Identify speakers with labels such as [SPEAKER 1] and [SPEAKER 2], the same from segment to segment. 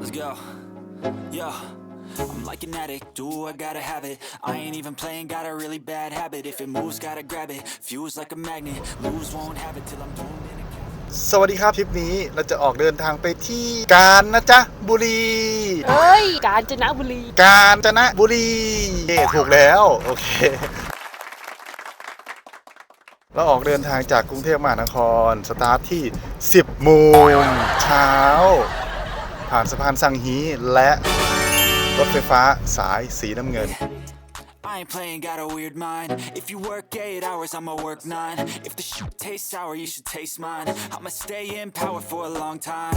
[SPEAKER 1] Let's go. Yo. I'm like an addict, do I gotta have it. I ain't even playing, got a really bad habit. If it moves, gotta grab it. Fuse like a magnet, lose won't have it till I'm doomed in a casket.
[SPEAKER 2] สวัสดีครับทริปนี้เราจะออกเดินทางไปที่กาญนะจ๊ะบุรี
[SPEAKER 3] เอ้ย กาญจนบุรี
[SPEAKER 2] กาญจนบุรีเย้ถูกแล้ว โอเค เราออกเดินทางจากกรุงเทพมหานคร สตาร์ทที่ 10โมงเช้า ผ่านสะพานสังฮีและรถไฟฟ้าสายสีน้ำเงิน
[SPEAKER 1] I ain't playing, got a weird mind. If you work eight hours, I'ma work nine. If the shoot tastes sour, you should taste mine. I'ma stay in power for a long time.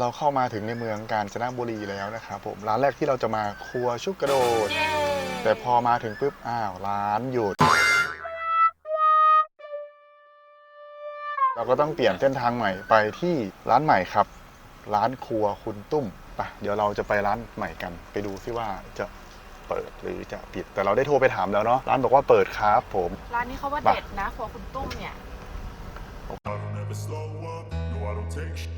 [SPEAKER 2] เราเข้ามาถึงในเมืองกาญจนบุรีแล้วนะครับผมร้านแรกที่เราจะมาครัวชุกกระโดด แต่พอมาถึงปุ๊บอ้าวร้านหยุด เราก็ต้องเปลี่ยนเส้นทางใหม่ไปที่ร้านใหม่ครับ ร้านครัวคุณตุ้มไปเดี๋ยวเราจะไปร้านใหม่กัน ไปดูซิว่าจะเปิดหรือจะปิด แต่เราได้โทรไปถามแล้วเนาะร้านบอกว่าเปิดครับผม
[SPEAKER 3] ร้านนี้เขาว่า
[SPEAKER 2] ไป
[SPEAKER 3] เด็ดนะครัวคุณตุ้มเนี่ย
[SPEAKER 4] I don't ever slow up, no I don't take sh- I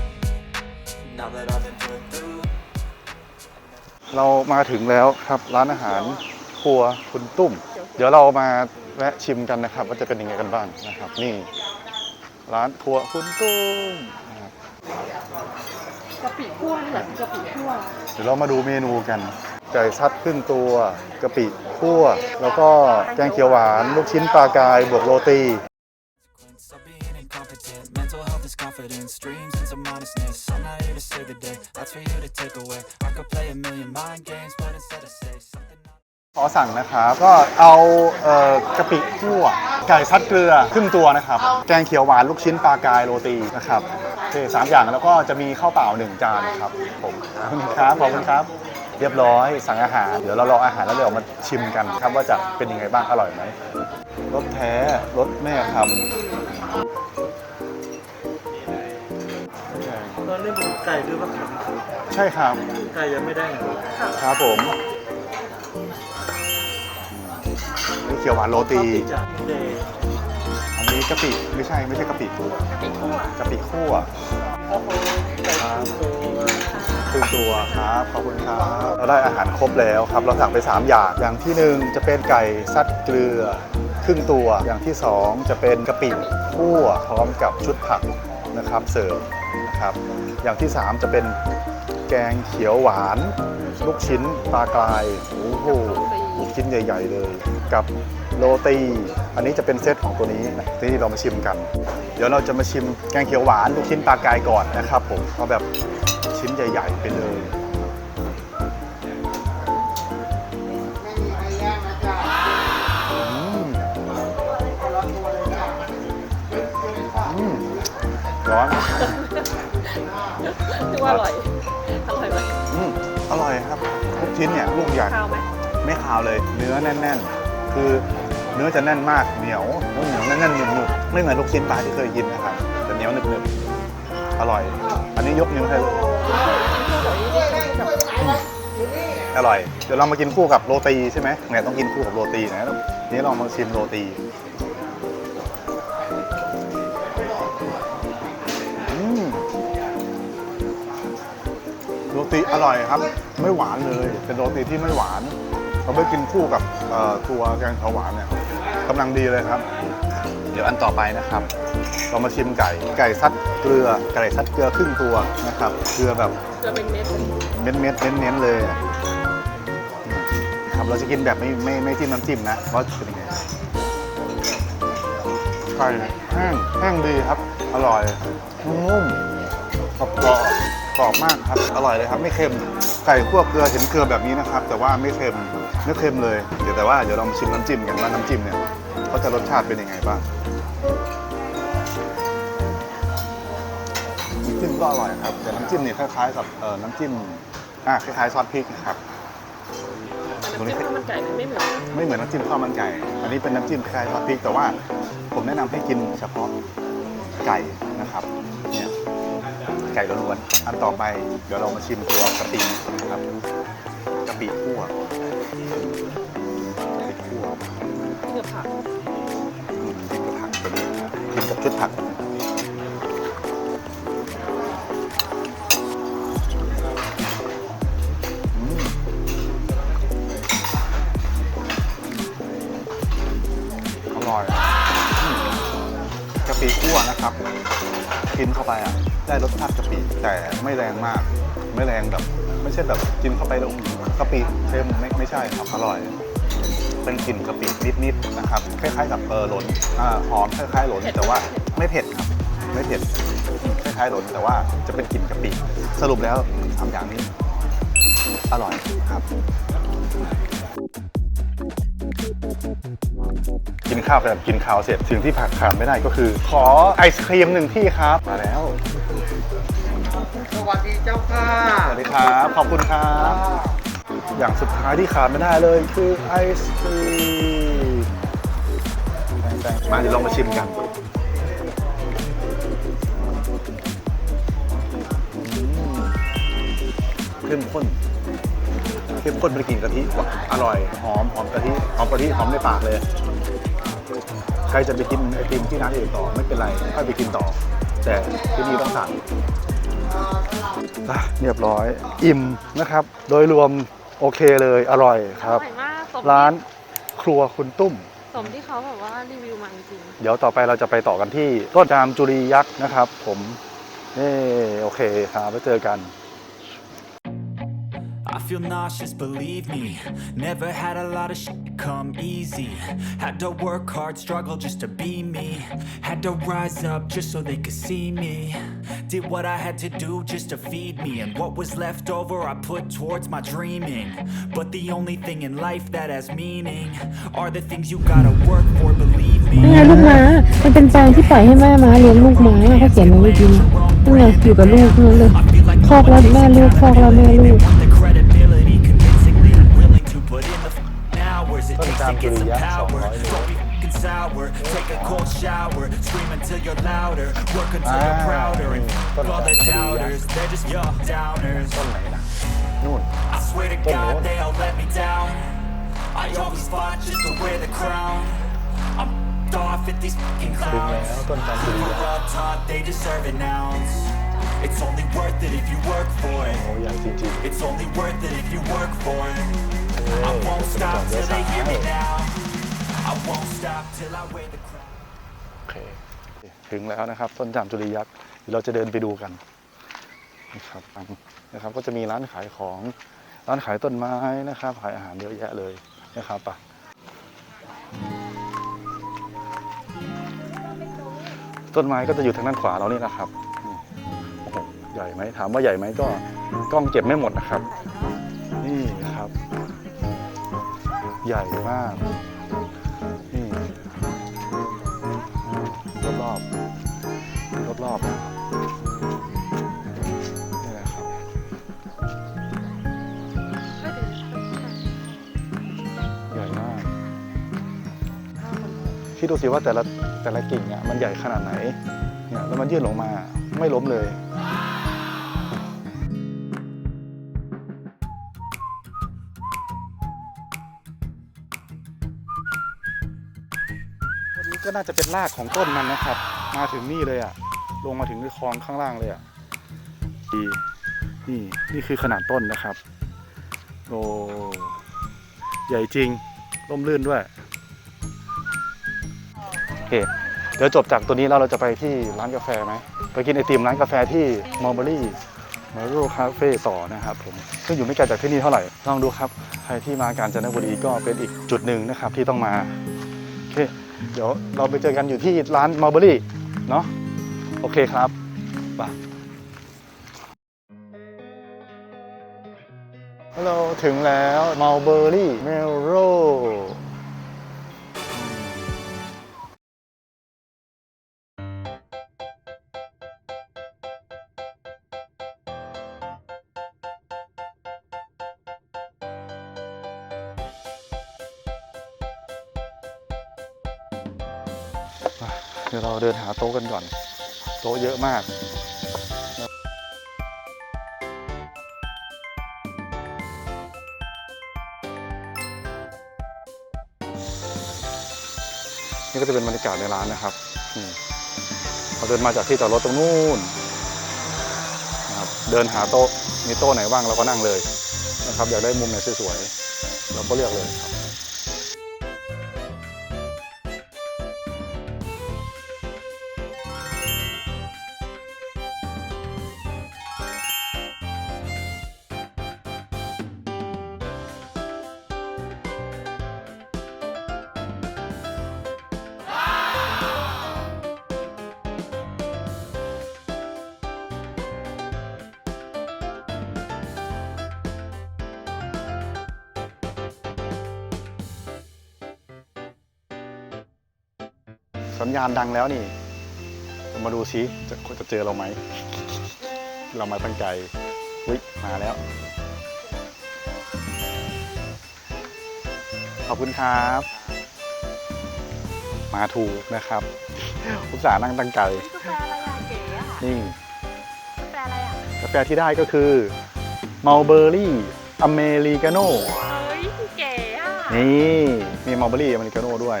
[SPEAKER 2] เรามาถึงแล้วครับร้านอาหารครัวคุณตุ้ม เดี๋ยวเรามาแวะชิมกันนะครับ ว่าจะเป็นยังไงกันบ้างนะครับ นี่ ร้านครัวคุณตุ้มนะครับ
[SPEAKER 3] กะปิคั่วนี่แหละกะปิคั่ว
[SPEAKER 2] เดี๋ยวเรามาดูเมนูกันไก่ซัดครึ่งตัวกะปิคั่ว แล้วก็แกงเขียวหวาน ลูกชิ้นปลากายบวกโรตี
[SPEAKER 1] dreams and some honestness. I'm not here to save the day, that's for you to take away. I could play a million mind games, but instead I say something.
[SPEAKER 2] ขอสั่งนะครับ ก็เอาเอ่อกะปิคั่ว ไก่ซัดเกลือครึ่งตัวนะครับ แกงเขียวหวานลูกชิ้นปลากายโรตีนะครับโอเคสามอย่างแล้วก็จะมีข้าวเปล่าหนึ่งจานครับผมขอบคุณครับขอบคุณครับ เรียบร้อยสั่งอาหาร เดี๋ยวเรารออาหารแล้วเดี๋ยวมาชิมกันครับว่าจะเป็นยังไงบ้างอร่อยไหมรสแท้รสแม่ทำ
[SPEAKER 5] ตอนนี้ผมไก่ด้วยปะครับ
[SPEAKER 2] ใช่ครับ
[SPEAKER 5] ไก่ยังไม่ได้เหรอ
[SPEAKER 2] ครับผมนี่เขียวหวานโรตี
[SPEAKER 5] จากเดย์
[SPEAKER 2] อันนี้กะปิไม่ใช่ไม่ใช่กะปิตัว
[SPEAKER 3] กะปิคั่ว
[SPEAKER 2] กะปิคั่ว
[SPEAKER 5] โอ้โหไก่ตัว
[SPEAKER 2] ครึ่งตัวครับขอบคุณครับเราได้อาหารครบแล้วครับ เราสั่งไป 3 อย่างอย่างที่หนึ่งจะเป็นไก่ซัดเกลือ ครึ่งตัวอย่างที่ 2 จะเป็นกะปิคั่วพร้อมกับชุดผักนะครับเสิร์ฟ นะครับ อย่างที่ 3 จะเป็นแกงเขียวหวาน ลูกชิ้นปลากรายโอ้โหลูกชิ้นใหญ่ ๆ เลย กับโรตี อันนี้จะเป็นเซตของตัวนี้นะที่เรามาชิมกัน เดี๋ยวเราจะมาชิมแกงเขียวหวานลูกชิ้นปลากรายก่อนนะครับผมเอาแบบชิ้นใหญ่ ๆ ไปเลยอืมร้อน
[SPEAKER 3] ถือว่าอร่อย อร่อยไหม
[SPEAKER 2] อืมอร่อยครับทุกชิ้นเนี่ยลูกใหญ่
[SPEAKER 3] ข้าวไหม
[SPEAKER 2] ไม่คาวเลย เนื้อแน่น ๆ คือเนื้อจะแน่นมากเหนียวแล้วเหนียวแน่นๆหนึบๆไม่เหมือนลูกชิ้นปลาที่เคยกินนะครับแต่เหนียวหนึบๆอร่อย อันนี้ยกนิ้วให้เลยอร่อย เดี๋ยวเรามากินคู่กับโรตีใช่ไหมเนี่ยต้องกินคู่กับโรตีนะนี่ลองมาชิมโรตี ตีอร่อยครับ ไม่หวานเลย เป็นโรตีที่ไม่หวานเราไปกินคู่กับตัวแกงเขียวหวานเนี่ยกำลังดีเลยครับ เดี๋ยวอันต่อไปนะครับ เรามาชิมไก่ ไก่ซัดเกลือ ไก่ซัดเกลือครึ่งตัวนะครับ เกลือแบบ
[SPEAKER 3] จะเป็นเม็ด
[SPEAKER 2] เม็ดเม็ดเน้นเน้นเลยครับเราจะกินแบบไม่ไม่ไม่จิ้มน้ำจิ้มนะว่าจะเป็นยังไงไก่แห้งแห้งดีครับ อร่อยนุ่มกรอบ รอบกรอบมากครับ อร่อยเลยครับ ไม่เค็ม ไก่คั่วเกลือเห็นเกลือแบบนี้นะครับ แต่ว่าไม่เค็มไม่เค็มเลย เดี๋ยวแต่ว่าเดี๋ยวเรามาชิมน้ำจิ้มกันว่าน้ำจิ้มเนี่ยเขาจะรสชาติเป็นยังไงบ้างน้ำจิ้มก็อร่อยครับ แต่น้ำจิ้มเนี่ยคล้ายๆกับเอ่อน้ำจิ้มอ่าคล้ายๆซอสพริกนะครับ
[SPEAKER 3] แต่น้ำจิ้มข้าวมันไก่มันไม่เหมือน
[SPEAKER 2] ไม่เหมือนน้ำจิ้มข้าวมันไก่ อันนี้เป็นน้ำจิ้มคล้ายๆซอสพริกแต่ว่าผมแนะนำให้กินเฉพาะไก่นะครับเนี่ย ไก่ล้วนๆอันต่อไปเดี๋ยวเรามาชิมตัวกะปินะครับกะปิคั่วกะปิคั่ว
[SPEAKER 3] เนื้อผัก
[SPEAKER 2] อืมกินกับผักเป็นกินกับชุดผักอืมอร่อยอืมกะปิคั่วนะครับ กินเข้าไปอะ ได้รสชาติกะปิแต่ไม่แรงมาก ไม่แรงแบบ ไม่ใช่แบบกินเข้าไปแล้วกะปิเค็มไม่ไม่ใช่ครับอร่อย เป็นกลิ่นกะปินิดๆนะครับคล้ายๆกับเออหลนอ่าหอมคล้ายๆหลนแต่ว่าไม่เผ็ดครับไม่เผ็ดคล้ายๆหลนแต่ว่าจะเป็นกลิ่นกะปิสรุปแล้วสามอย่างนี้ อร่อยครับกินข้าวแบบกินข้าวเสร็จสิ่งที่ผักขาดไม่ได้ก็คือ ขอไอศครีมหนึ่งที่ครับ มาแล้ว
[SPEAKER 5] ส วัสดีเจ้าค่ะ
[SPEAKER 2] สวัสดีครับ ขอบคุณครับ อย่างสุดท้ายที่ขาดไม่ได้เลยคือไอศครีมมาเดี๋ยวลองมาชิมกันเข้มข้นเข้มข้นไปกินกะทิหวานอร่อย หอมหอมกะทิหอมกะทิหอมในปากเลย ใครจะไปกินไอติมที่ร้านอื่นต่อไม่เป็นไรค่อยไปกินต่อ แต่ที่นี่ต้องสั่ง เรียบร้อย อิ่มนะครับ โดยรวมโอเคเลยอร่อยค
[SPEAKER 3] อ
[SPEAKER 2] รับ
[SPEAKER 3] ร่อยมากสม
[SPEAKER 2] ร้าน
[SPEAKER 3] ที่
[SPEAKER 2] ครัวคุณตุ้ม
[SPEAKER 3] สมที่เขาแบบว่ารีวิวมาจริง
[SPEAKER 2] เดี๋ยวต่อไปเราจะไปต่อกันที่ต้นจามจุรียักษ์นะครับ ผมนี่โอเคครับไว้เจอกัน
[SPEAKER 1] I feel nauseous, believe me. Never had a lot of shit come easy. Had to work hard, struggle just to be me. Had to rise up just so they could see me. Did what I had to do just to feed me, and what was left over I put towards my dreaming. But the only thing in life that has meaning are the things you gotta work for, believe me.
[SPEAKER 6] นี่ไงลูกม้า มันเป็นซองที่ปล่อยให้แม่ม้าเลี้ยงลูกม้าเขาเขียนไว้จริงนี่ไงอยู่กับลูกนั่นเลยคอกแล้วแม่ลูกคอกแล้วแม่ลูก
[SPEAKER 1] ต้นจามจุริยะ200 hour. Take a cold shower. Scream until you're louder. Work until you're prouder. And all the doubters, they're just your downers. I swear to God, they all let me down. I always fought just to wear the crown. I'm f***ed off at these
[SPEAKER 2] fucking
[SPEAKER 1] clowns.
[SPEAKER 2] แล้วต้นจำ They ปี were อะ
[SPEAKER 1] all they deserve an ounce. It's only worth it if you work for it. It's only worth it if you work for it. I won't stop till they hear me now.
[SPEAKER 2] โอเค ถึงแล้วนะครับ ต้นจามจุรียักษ์เดี๋ยวเราจะเดินไปดูกันนะครับนะครับก็จะมีร้านขายของร้านขายต้นไม้นะครับขายอาหารเยอะแยะเลยนะครับไปต้นไม้ก็จะอยู่ทางด้านขวาเรานี่นะครับใหญ่ไหมถามว่าใหญ่ไหมก็กล้องเก็บไม่หมดนะครับ นี่ครับ ใหญ่มาก รอบรอบรอบนี่แหละครับใหญ่มากคิดดูสิว่าแต่ละแต่ละกิ่งเนี่ยมันใหญ่ขนาดไหนเนี่ยแล้วมันยื่นลงมาไม่ล้มเลย ก็น่าจะเป็นรากของต้นมันนะครับ มาถึงนี่เลยอะ ลงมาถึงในคลองข้างล่างเลยอะดีนี่นี่คือขนาดต้นนะครับ โอ้ใหญ่จริงร่มรื่นด้วยโอเคเดี๋ยวจบจากตัวนี้แล้วเราจะไปที่ร้านกาแฟไหมไปกินไอติมร้านกาแฟที่มอลเบอรี่มารูคาเฟ่ต่อนะครับผมซึ่งอยู่ไม่ไกลจากที่นี่เท่าไหร่ลองดูครับ ใครที่มากาญจนบุรีก็เป็นอีกจุดหนึ่งนะครับที่ต้องมาโอเค เดี๋ยวเราไปเจอกันอยู่ที่ร้านม u ลเบอรี่เนาะโอเคครับไปฮัลโหลถึงแล้วม u ลเบอรี่เมลโร เดี๋ยวเราเดินหาโต๊ะกันก่อน โต๊ะเยอะมากนี่ก็จะเป็นบรรยากาศในร้านนะครับเราเดินมาจากที่จอดรถตรงนู้นนะครับ เดินหาโต๊ะ มีโต๊ะไหนว่างเราก็นั่งเลยนะครับ อยากได้มุมไหนสวยๆ เราก็เลือกเลยครับ สัญญาณดังแล้วนี่เรามาดูซิจะจะเจอเราไหม เรามาตั้งใจวิมาแล้ว ขอบคุณครับ มาถูกนะครับอุตส่าห์นั่งตั้งใจ
[SPEAKER 3] กาแฟอะไรอะเก๋อะ
[SPEAKER 2] นี่
[SPEAKER 3] กาแฟอะไรอะ
[SPEAKER 2] กาแฟที่ได้ก็คือ Mulberry Americano
[SPEAKER 3] เฮ้ยเก๋อะ
[SPEAKER 2] นี่ มี Mulberry Americano ด้วย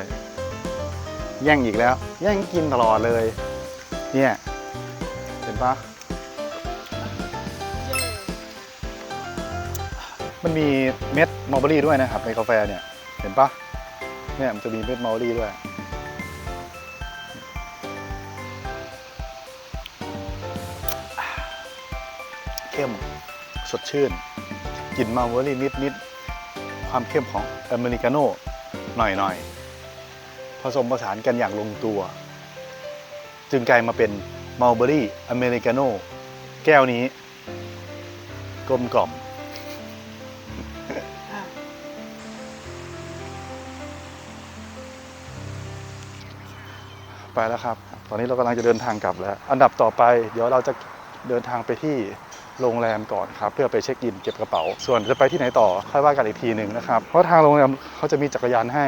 [SPEAKER 2] แย่งอีกแล้ว แย่งกินตลอดเลย เนี่ยเห็นปะมันมีเม็ดมัลเบอรี่ด้วยนะครับในกาแฟเนี่ยเห็นปะเนี่ยมันจะมีเม็ดมัลเบอรี่ด้วย เข้มสดชื่นกลิ่นมัลเบอรี่นิดๆความเข้มของอเมริกาโน่หน่อยๆ ผสมผสานกันอย่างลงตัว จึงกลายมาเป็นมัลเบอรี่อเมริกาโน่แก้วนี้ กลมกล่อม ไปแล้วครับ ตอนนี้เรากำลังจะเดินทางกลับแล้ว อันดับต่อไป เดี๋ยวเราจะเดินทางไปที่โรงแรมก่อนครับเพื่อไปเช็คอินเก็บกระเป๋า ส่วนจะไปที่ไหนต่อค่อยว่ากันอีกทีหนึ่งนะครับ เพราะทางโรงแรมเขาจะมีจักรยานให้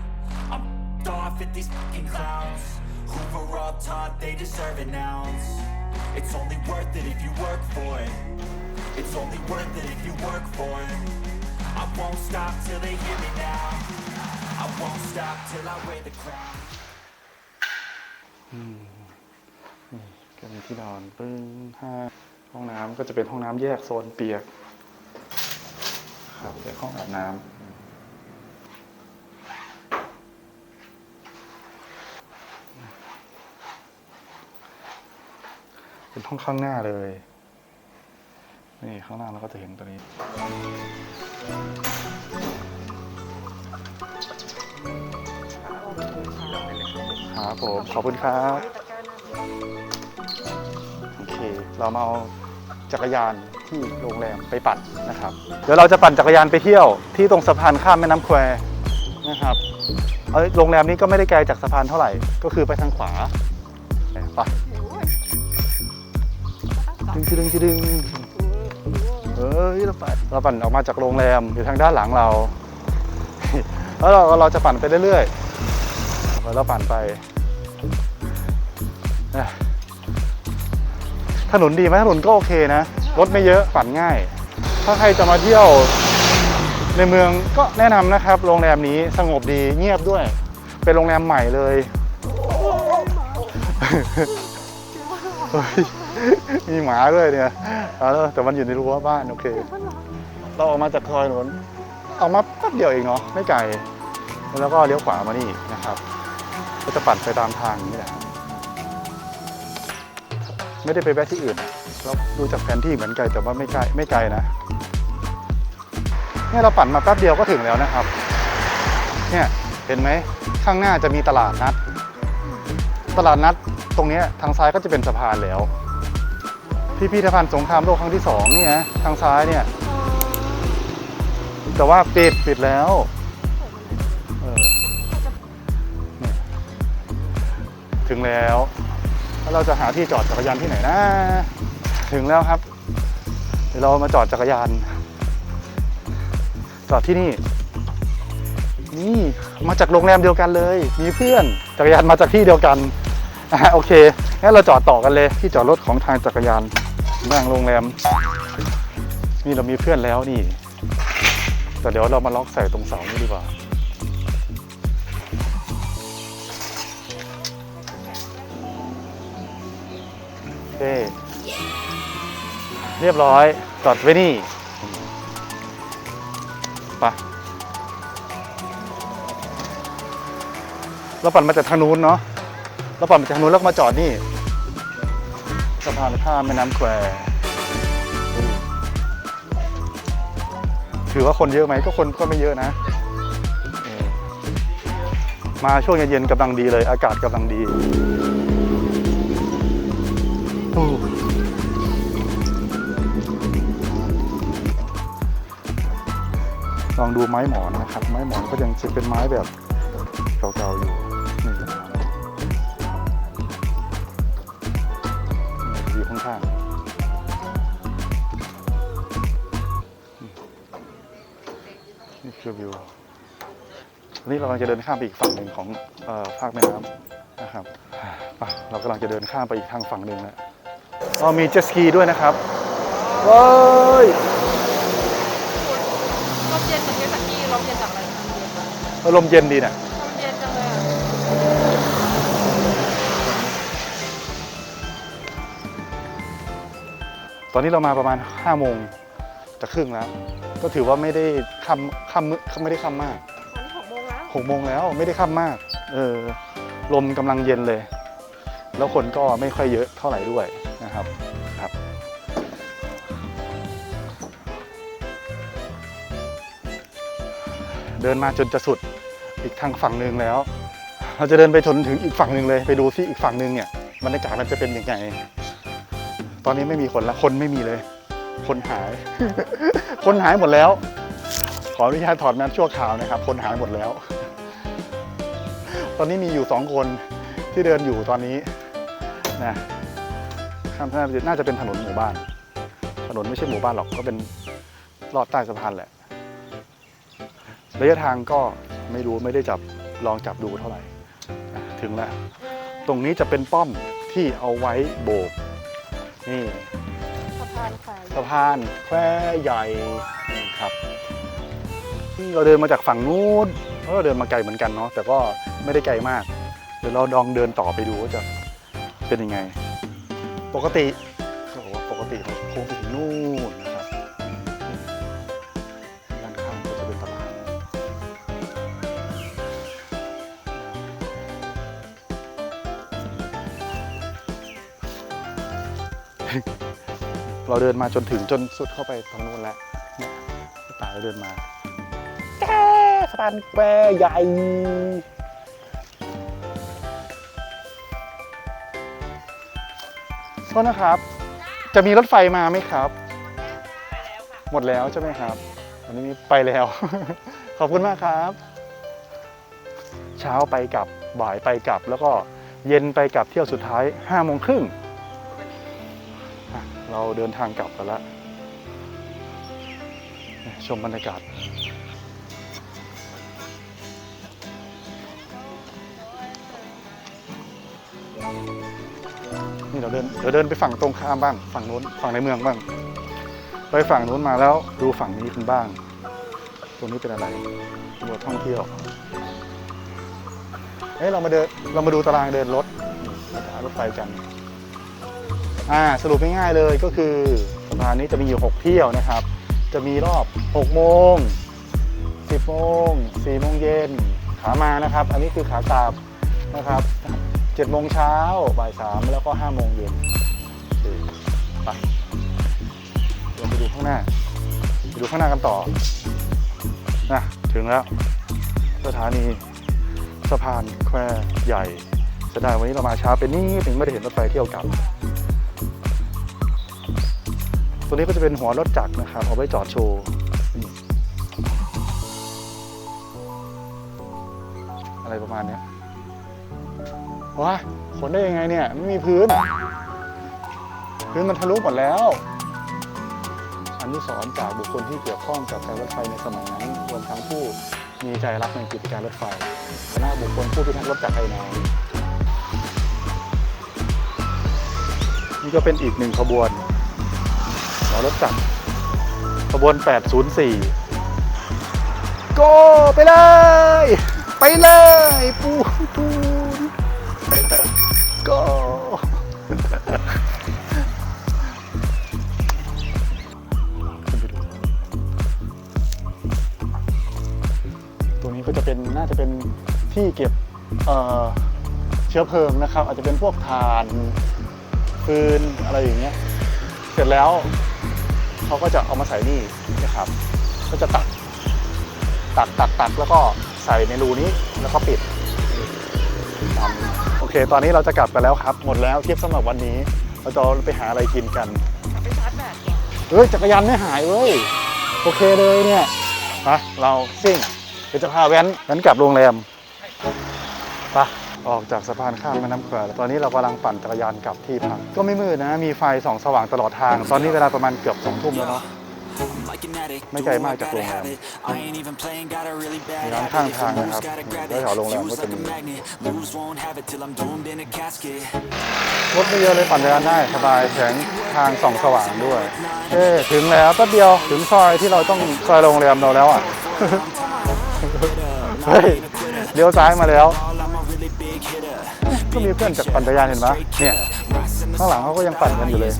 [SPEAKER 1] I'm f***ed off at these fucking clowns who were all taught they deserve an ounce. It's only worth it if you work for it. It's only worth it if you work for it. I won't stop till they hear me now. I won't stop till I wear the crown.
[SPEAKER 2] ก็มีที่นอนปึ้งห้าห้องน้ำก็จะเป็นห้องน้ำแยกโซนเปียก ครับเป็นห้องอาบน้ำ เป็นห้องข้างหน้าเลย นี่ข้างหน้าเราก็จะเห็นตัวนี้ ครับผม ขอบคุณครับ โอเค เรามาเอาจักรยานที่โรงแรมไปปั่นนะครับ เดี๋ยวเราจะปั่นจักรยานไปเที่ยวที่ตรงสะพานข้ามแม่น้ำแควนะครับโรงแรมนี้ก็ไม่ได้ไกลจากสะพานเท่าไหร่ ก็คือไปทางขวา ไป ดึงดึงดึงเอ้ยเราปั่นเราปั่นออกมาจากโรงแรมอยู่ทางด้านหลังเรา แล้วเราเราจะปั่นไปเรื่อยๆแล้วเราปั่นไปถนนดีไหมถนนก็โอเคนะ รถไม่เยอะปั่นง่าย ถ้าใครจะมาเที่ยวในเมืองก็แนะนำนะครับ โรงแรมนี้สงบดีเงียบด้วย เป็นโรงแรมใหม่เลยเฮ้ย มีหมาด้วยเนี่ยเอาแล้วแต่มันอยู่ในรั้วบ้านโอเค เราออกมาจากซอยนนออกมาแป๊บเดียวเองเนาะไม่ไกลแล้วก็เลี้ยวขวามานี่นะครับ ก็จะปั่นไปตามทางนี้แหละ ไม่ได้ไปแวะที่อื่นเราดูจากแผนที่เหมือนไกลแต่ว่าไม่ไกลไม่ไกลนะเนี่ยเราปั่นมาแป๊บเดียวก็ถึงแล้วนะครับ เนี่ยเห็นไหมข้างหน้าจะมีตลาดนัด ตลาดนัดตรงนี้ทางซ้ายก็จะเป็นสะพานแล้ว พิพิธภัณฑ์สงครามโลกครั้งที่สองนี่นะทางซ้ายเนี่ย แต่ว่าปิดปิดแล้วเออเนี่ยถึงแล้วแล้วเราจะหาที่จอดจักรยานที่ไหนนะ ถึงแล้วครับ เดี๋ยวเรามาจอดจักรยาน จอดที่นี่ นี่มาจากโรงแรมเดียวกันเลย มีเพื่อนจักรยานมาจากที่เดียวกันอะโอเคงั้นเราจอดต่อกันเลยที่จอดรถของทางจักรยาน นั่งโรงแรมนี่เรามีเพื่อนแล้วนี่ แต่เดี๋ยวเรามาล็อกใส่ตรงเสานี้ดีกว่าโอเคเรียบร้อยจอดไว้นี่ไปเราปั่นมาจากทางนู้นเนาะเราปั่นมาจากทางนู้นแล้วมาจอดนี่ สะพานข้ามแม่น้ำแควถือว่าคนเยอะไหมก็คนก็ไม่เยอะนะ มาช่วงเย็นๆกำลังดีเลย อากาศกำลังดีลองดูไม้หมอนนะครับ ไม้หมอนก็ยังจะเป็นไม้แบบเก่าๆอยู่ ข้างๆนี่คือวิววันนี้เรากำลังจะเดินข้ามไปอีกฝั่งหนึ่งของเออภาคแม่น้ำนะครับไปเรากำลังจะเดินข้ามไปอีกทางฝั่งหนึ่งแล้วอ๋อมีเจ็ตสกีด้วยนะครับว้าย
[SPEAKER 3] ลมเย็นจากเยสกีลมเย็นจากอะไรลมเย็นอะ
[SPEAKER 2] อารมณ์เย็นดีเนี่ย ตอนนี้เรามาประมาณ5โมงจะครึ่งแล้ว ก็ถือว่าไม่ได้ค่ำค่ำมืดไม่ได้ค่ำมาก
[SPEAKER 3] วันนี้หกโมงแล้ว
[SPEAKER 2] หกโมงแล้วไม่ได้ค่ำมาก เออลมกำลังเย็นเลย แล้วคนก็ไม่ค่อยเยอะเท่าไหร่ด้วยนะครับครับเดินมาจนจะสุดอีกทางฝั่งหนึ่งแล้ว เราจะเดินไปจนถึงอีกฝั่งหนึ่งเลย ไปดูซิอีกฝั่งหนึ่งเนี่ยบรรยากาศมันจะเป็นยังไง ตอนนี้ไม่มีคนละคนไม่มีเลย คนหาย คนหายหมดแล้ว ขออนุญาตถอดแมสชั่วคราวนะครับ คนหายหมดแล้ว ตอนนี้มีอยู่สองคนที่เดินอยู่ตอนนี้นะข้ามน่าจะน่าจะเป็นถนนหมู่บ้าน ถนนไม่ใช่หมู่บ้านหรอกก็เป็นลอดใต้สะพานแหละระยะทางก็ไม่รู้ไม่ได้จับลองจับดูเท่าไหร่นะถึงแล้ว ตรงนี้จะเป็นป้อมที่เอาไว้โบก นี่
[SPEAKER 3] สะพานไฟ
[SPEAKER 2] สะพานแควใหญ่นี่ครับนี่เราเดินมาจากฝั่งนู้นเราเดินมาไกลเหมือนกันเนาะแต่ก็ไม่ได้ไกลมาก เดี๋ยวเราลองเดินต่อไปดูว่าจะเป็นยังไง ปกติเขาบอกว่าปกติเขาโค้งไปถึงนู่น เราเดินมาจนถึงจนสุดเข้าไปตรงนู้นแล้วเนี่ยพี่ตายเราเดินมาแกสะพานแควใหญ่โทษนะครับ จะมีรถไฟมาไหมครับ หมดแล้วใช่ไหมครับวันนี้ไปแล้ว ขอบคุณมากครับ เช้าไปกลับบ่ายไปกลับแล้วก็เย็นไปกลับเที่ยวสุดท้าย5้าโมงครึ่ง เราเดินทางกลับกันแล้ว ชมบรรยากาศ นี่เราเดินเราเดินไปฝั่งตรงข้ามบ้าง ฝั่งนู้นฝั่งในเมืองบ้าง ไปฝั่งนู้นมาแล้วดูฝั่งนี้กันบ้างตรงนี้เป็นอะไรตำรวท่องเที่ยวเอ้ยเรามาเดินเรามาดูตารางเดินรถรถไฟกัน อ่าสรุปง่ายๆเลยก็คือสะพานนี้จะมีอยู่ 6 เที่ยวนะครับ จะมีรอบ 6 โมง 10 โมง 4 โมงเย็นขามานะครับ อันนี้คือขากลับนะครับ7โมงเช้าบ่าย3แล้วก็5โมงเย็นไปเดี๋ยวไปดูข้างหน้าไปดูข้างหน้ากันต่อนะถึงแล้วสถานีสะพานแควใหญ่จะได้วันนี้เรามาช้าไปนิดนึงไม่ได้เห็นรถไฟเที่ยวกลับ ตัวนี้ก็จะเป็นหัวรถจักรนะครับเอาไว้จอดโชว์อะไรประมาณเนี้ยว้าขนได้ยังไงเนี่ยไม่มีพื้น พื้นมันทะลุหมดแล้วอนุสรณ์จากบุคคลที่เกี่ยวข้องกับการรถไฟในสมัยนั้นรวมทั้งผู้มีใจรักในกิจการรถไฟคณะบุคคลผู้พิทักษ์รถจักรไทยนานนี่ก็เป็นอีกหนึ่งขบวน รถจักรขบวน 804 โกไปเลย ไปเลย ปูปูโกขึ้นไปดูตัวนี้ก็จะเป็นน่าจะเป็นที่เก็บเอ่อเชื้อเพลิงนะครับ อาจจะเป็นพวกถ่านฟืนอะไรอย่างเงี้ย เสร็จแล้ว เขาก็จะเอามาใส่นี่นะครับ ก็จะตักตักตักตักแล้วก็ใส่ในรูนี้แล้วก็ปิดโอเค ตอนนี้เราจะกลับกันแล้วครับ หมดแล้วเทริปสำหรับวันนี้ เราจะไปหาอะไรกินกัน
[SPEAKER 3] ไปชาร์จแบตก่อน
[SPEAKER 2] เฮ้ยจักรยานไม่หายเว้ยโอเคเลยเนี่ยไปเราซิ่งเดี๋ยวจะพาแว้นแว้นกลับโรงแรมไป ออกจากสะพานข้ามแม่น้ำแควแล้วตอนนี้เรากำลังปั่นจักรยานกลับที่พักก็ไม่มืดนะ มีไฟส่องสว่างตลอดทาง ตอนนี้เวลาประมาณเกือบสองทุ่มแล้วเนาะ
[SPEAKER 1] I'm like an addict.
[SPEAKER 2] Mấy
[SPEAKER 1] Do
[SPEAKER 2] cây
[SPEAKER 1] I
[SPEAKER 2] mai chặt
[SPEAKER 1] gotta
[SPEAKER 2] luôn
[SPEAKER 1] have
[SPEAKER 2] rồi.
[SPEAKER 1] it. I ain't even playing, got a really bad
[SPEAKER 2] Thì đám
[SPEAKER 1] habit.
[SPEAKER 2] thang
[SPEAKER 1] If
[SPEAKER 2] thang
[SPEAKER 1] you
[SPEAKER 2] này
[SPEAKER 1] lose,
[SPEAKER 2] học.
[SPEAKER 1] gotta grab
[SPEAKER 2] Đấy,
[SPEAKER 1] it.
[SPEAKER 2] họ luôn làm
[SPEAKER 1] Fuse
[SPEAKER 2] cái
[SPEAKER 1] like a
[SPEAKER 2] tình-
[SPEAKER 1] magnet. Lose, won't have it till I'm doomed in a casket.
[SPEAKER 2] รถไม่เยอะเลยปั่นจักรยานได้สบายแสงทางส่องสว่างด้วยเอ๊ถึงแล้วแป๊บเดียวถึงซอยที่เราต้องซอยโรงแรมเราแล้วอะเฮ้ยเลี้ยวซ้ายมาแล้ว ก็มีเพื่อนจากปั่นจักรยานเห็นไหมเนี่ยข้างหลังเขาก็ยังปั่นกันอยู่เลย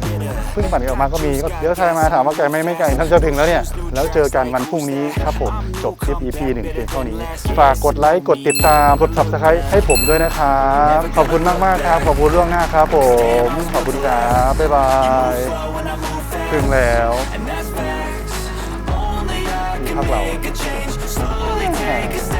[SPEAKER 2] เพิ่งปั่นออกมาก็มีก็เลี้ยวซ้ายมาถามว่าไกลไหมไม่ไกลท่านจะถึงแล้วเนี่ยแล้วเจอกันวันพรุ่งนี้ครับผมจบคลิป EP หนึ่งเพียงเท่านี้ ฝากกดไลค์กดติดตามกด subscribe ให้ผมด้วยนะครับขอบคุณมากๆครับขอบคุณล่วงหน้าครับผมขอบคุณครับบ๊ายบายถึงแล้ว
[SPEAKER 1] And that's facts. Only I